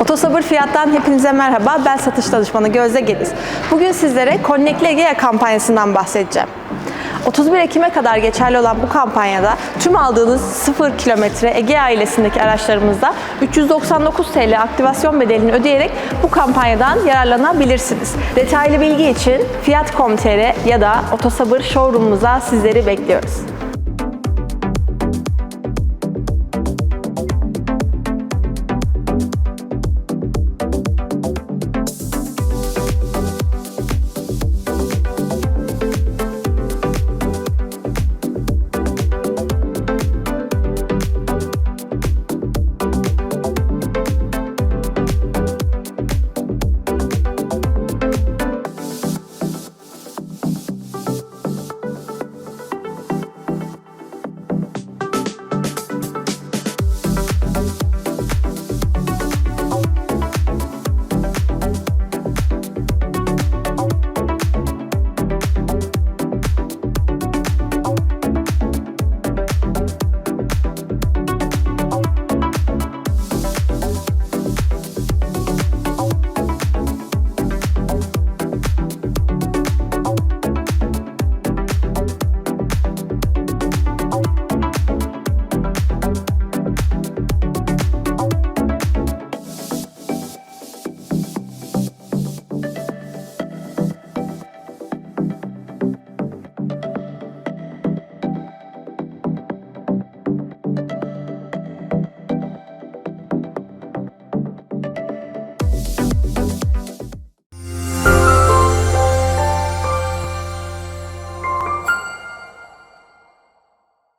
Otosabır Fiyat'tan hepinize merhaba. Ben satış danışmanı Gözde Geliz. Bugün sizlere Connectli Egea kampanyasından bahsedeceğim. 31 Ekim'e kadar geçerli olan bu kampanyada tüm aldığınız 0 kilometre Ege ailesindeki araçlarımızda 399 TL aktivasyon bedelini ödeyerek bu kampanyadan yararlanabilirsiniz. Detaylı bilgi için fiyat.com.tr ya da Otosabır showroom'umuza sizleri bekliyoruz.